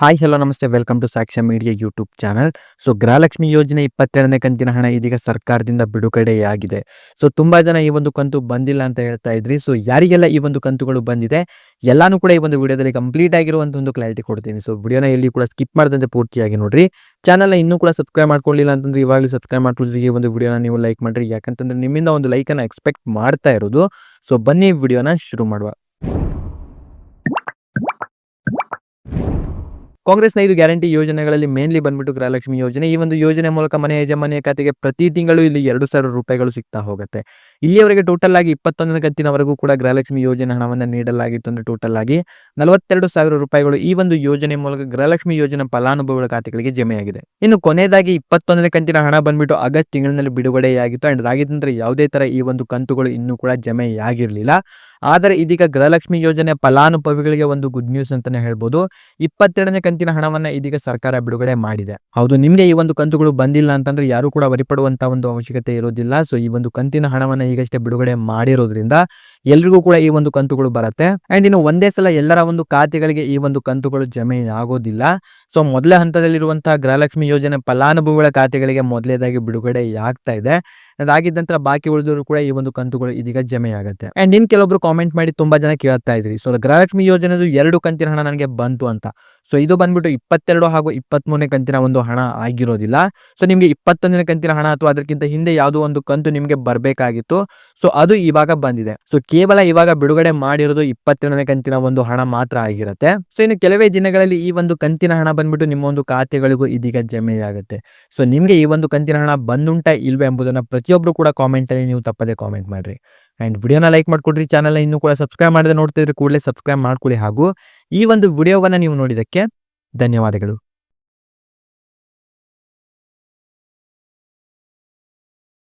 Hi hello namaste. Welcome to Sakshya media YouTube channel so Gruhalakshmi ಯೋಜನೆ ಇಪ್ಪತ್ತೆರಡನೇ ಕಂತಿನ ಹಣ ಇದೀಗ ಸರ್ಕಾರದಿಂದ ಬಿಡುಗಡೆಯಾಗಿದೆ. ಸೊ ತುಂಬಾ ಜನ ಈ ಒಂದು ಕಂತು ಬಂದಿಲ್ಲ ಅಂತ ಹೇಳ್ತಾ ಇದ್ರಿ. ಸೊ ಯಾರಿಗೆಲ್ಲ ಈ ಒಂದು ಕಂತುಗಳು ಬಂದಿದೆ? ಎಲ್ಲಾನು ಕೂಡ ಈ ಒಂದು ವಿಡಿಯೋದಲ್ಲಿ ಕಂಪ್ಲೀಟ್ ಆಗಿರುವಂತ ಒಂದು ಕ್ಲಾರಿಟಿ ಕೊಡ್ತೀನಿ. ಸೊ ವಿಡಿಯೋನ ಎಲ್ಲಿ ಕೂಡ ಸ್ಕಿಪ್ ಮಾಡದಂತೆ ಪೂರ್ತಿಯಾಗಿ ನೋಡ್ರಿ. ಚಾನಲ್ ಇನ್ನೂ ಕೂಡ ಸಬ್ಸ್ಕ್ರೈಬ್ ಮಾಡ್ಕೊಳ್ಳಿಲ್ಲ ಅಂತಂದ್ರೆ ಇವಾಗಲೂ ಸಬ್ಸ್ಕ್ರೈಬ್ ಮಾಡ್ಕೊಳ್ಳಿ ಈ ಒಂದು ವಿಡಿಯೋನ ನೀವು ಲೈಕ್ ಮಾಡ್ರಿ. ಯಾಕಂತಂದ್ರೆ ನಿಮ್ಮಿಂದ ಒಂದು ಲೈಕ್ ಅನ್ನ ಎಕ್ಸ್ಪೆಕ್ಟ್ ಮಾಡ್ತಾ ಇರೋದು. ಸೊ ಬನ್ನಿ ವಿಡಿಯೋನ ಶುರು ಮಾಡುವ. ಕಾಂಗ್ರೆಸ್ನ ಐದು ಗ್ಯಾರಂಟಿ ಯೋಜನೆಗಳಲ್ಲಿ ಮೇನ್ಲಿ ಬಂದ್ಬಿಟ್ಟು ಗೃಹಲಕ್ಷ್ಮಿ ಯೋಜನೆ. ಈ ಒಂದು ಯೋಜನೆ ಮೂಲಕ ಮನೆ ಯಜಮಾನಿಯ ಖಾತೆಗೆ ಪ್ರತಿ ತಿಂಗಳು ಇಲ್ಲಿ ಎರಡು ಸಾವಿರ ರೂಪಾಯಿಗಳು ಸಿಗ್ತಾ ಹೋಗುತ್ತೆ. ಇಲ್ಲಿಯವರೆಗೆ ಟೋಟಲ್ ಆಗಿ ಇಪ್ಪತ್ತೊಂದನೇ ಕಂತಿನವರೆಗೂ ಕೂಡ ಗೃಹಲಕ್ಷ್ಮಿ ಯೋಜನೆ ಹಣವನ್ನು ನೀಡಲಾಗಿತ್ತು ಅಂದ್ರೆ ಟೋಟಲ್ ಆಗಿ ನಲವತ್ತೆರಡು ಸಾವಿರ ರೂಪಾಯಿಗಳು ಈ ಒಂದು ಯೋಜನೆ ಮೂಲಕ ಗೃಹಲಕ್ಷ್ಮಿ ಯೋಜನೆ ಫಲಾನುಭವಿಗಳ ಖಾತೆಗಳಿಗೆ ಜಮೆಯಾಗಿದೆ. ಇನ್ನು ಕೊನೆಯದಾಗಿ ಇಪ್ಪತ್ತೊಂದನೇ ಕಂತಿನ ಹಣ ಬಂದ್ಬಿಟ್ಟು ಆಗಸ್ಟ್ ತಿಂಗಳಿನಲ್ಲಿ ಬಿಡುಗಡೆಯಾಗಿತ್ತು. ಅಂಡ್ ಅದಾಗಿದ್ದಂದ್ರೆ ಯಾವುದೇ ತರ ಈ ಒಂದು ಕಂತುಗಳು ಇನ್ನೂ ಕೂಡ ಜಮೆಯಾಗಿರಲಿಲ್ಲ. ಆದರೆ ಇದೀಗ ಗೃಹಲಕ್ಷ್ಮಿ ಯೋಜನೆ ಫಲಾನುಭವಿಗಳಿಗೆ ಒಂದು ಗುಡ್ ನ್ಯೂಸ್ ಅಂತಾನೆ ಹೇಳ್ಬೋದು. ಇಪ್ಪತ್ತೆರಡನೇ ಹಣವನ್ನ ಇದೀಗ ಸರ್ಕಾರ ಬಿಡುಗಡೆ ಮಾಡಿದೆ. ಹೌದು, ನಿಮ್ಗೆ ಈ ಒಂದು ಕಂತುಗಳು ಬಂದಿಲ್ಲ ಅಂತಂದ್ರೆ ಯಾರು ಕೂಡ ವರಿಪಡುವಂತ ಒಂದು ಅವಶ್ಯಕತೆ ಇರೋದಿಲ್ಲ. ಸೊ ಈ ಒಂದು ಕಂತಿನ ಹಣವನ್ನ ಈಗಷ್ಟೇ ಬಿಡುಗಡೆ ಮಾಡಿರೋದ್ರಿಂದ ಎಲ್ರಿಗೂ ಕೂಡ ಈ ಒಂದು ಕಂತುಗಳು ಬರುತ್ತೆ. ಅಂಡ್ ಇನ್ನು ಒಂದೇ ಸಲ ಎಲ್ಲರ ಒಂದು ಖಾತೆಗಳಿಗೆ ಈ ಒಂದು ಕಂತುಗಳು ಜಮೆ ಆಗೋದಿಲ್ಲ. ಸೊ ಮೊದಲ ಹಂತದಲ್ಲಿರುವಂತಹ ಗೃಹಲಕ್ಷ್ಮಿ ಯೋಜನೆ ಫಲಾನುಭವಿಗಳ ಖಾತೆಗಳಿಗೆ ಮೊದಲೇದಾಗಿ ಬಿಡುಗಡೆ ಆಗ್ತಾ ಇದೆ. ಅದಾಗಿದ್ದ ನಂತರ ಬಾಕಿ ಉಳಿದವರು ಕೂಡ ಈ ಒಂದು ಕಂತುಗಳು ಇದೀಗ ಜಮೆ ಆಗುತ್ತೆ. ಅಂಡ್ ಇನ್ ಕೆಲವೊಬ್ರು ಕಾಮೆಂಟ್ ಮಾಡಿ ತುಂಬಾ ಜನ ಕೇಳ್ತಾ ಇದ್ರಿ. ಸೊ ಗೃಹಲಕ್ಷ್ಮಿ ಯೋಜನೆದು ಎರಡು ಕಂತಿನ ಹಣ ನನಗೆ ಬಂತು ಅಂತ. ಸೊ ಇದು ಬಂದ್ಬಿಟ್ಟು ಇಪ್ಪತ್ತೆರಡು ಹಾಗೂ ಇಪ್ಪತ್ಮೂರನೇ ಕಂತಿನ ಒಂದು ಹಣ ಆಗಿರೋದಿಲ್ಲ. ಸೊ ನಿಮಗೆ ಇಪ್ಪತ್ತೊಂದನೇ ಕಂತಿನ ಹಣ ಅಥವಾ ಅದಕ್ಕಿಂತ ಹಿಂದೆ ಯಾವುದೋ ಒಂದು ಕಂತು ನಿಮಗೆ ಬರಬೇಕಾಗಿತ್ತು. ಸೊ ಅದು ಇವಾಗ ಬಂದಿದೆ. ಸೊ ಕೇವಲ ಇವಾಗ ಬಿಡುಗಡೆ ಮಾಡಿರೋದು ಇಪ್ಪತ್ತೆರಡನೇ ಕಂತಿನ ಒಂದು ಹಣ ಮಾತ್ರ ಆಗಿರುತ್ತೆ. ಸೊ ಇನ್ನು ಕೆಲವೇ ದಿನಗಳಲ್ಲಿ ಈ ಒಂದು ಕಂತಿನ ಹಣ ಬಂದ್ಬಿಟ್ಟು ನಿಮ್ಮ ಒಂದು ಖಾತೆಗಳಿಗೂ ಇದೀಗ ಜಮೆಯಾಗುತ್ತೆ. ಸೊ ನಿಮಗೆ ಈ ಒಂದು ಕಂತಿನ ಹಣ ಬಂದುಂಟ ಇಲ್ವೇ ಎಂಬುದನ್ನು ಪ್ರತಿಯೊಬ್ಬರು ಕೂಡ ಕಾಮೆಂಟ್ ಅಲ್ಲಿ ನೀವು ತಪ್ಪದೆ ಕಾಮೆಂಟ್ ಮಾಡ್ರಿ. ಅಂಡ್ ವಿಡಿಯೋನ ಲೈಕ್ ಮಾಡ್ಕೊಡ್ರಿ ಚಾನಲ್ ಇನ್ನೂ ಕೂಡ ಸಬ್ಸ್ಕ್ರೈಬ್ ಮಾಡದೆ ನೋಡ್ತಿದ್ರೆ ಕೂಡಲೇ ಸಬ್ಸ್ಕ್ರೈಬ್ ಮಾಡ್ಕೊಳ್ಳಿ ಹಾಗೂ ಈ ಒಂದು ವಿಡಿಯೋವನ್ನ ನೀವು ನೋಡಿದಕ್ಕೆ ಧನ್ಯವಾದಗಳು.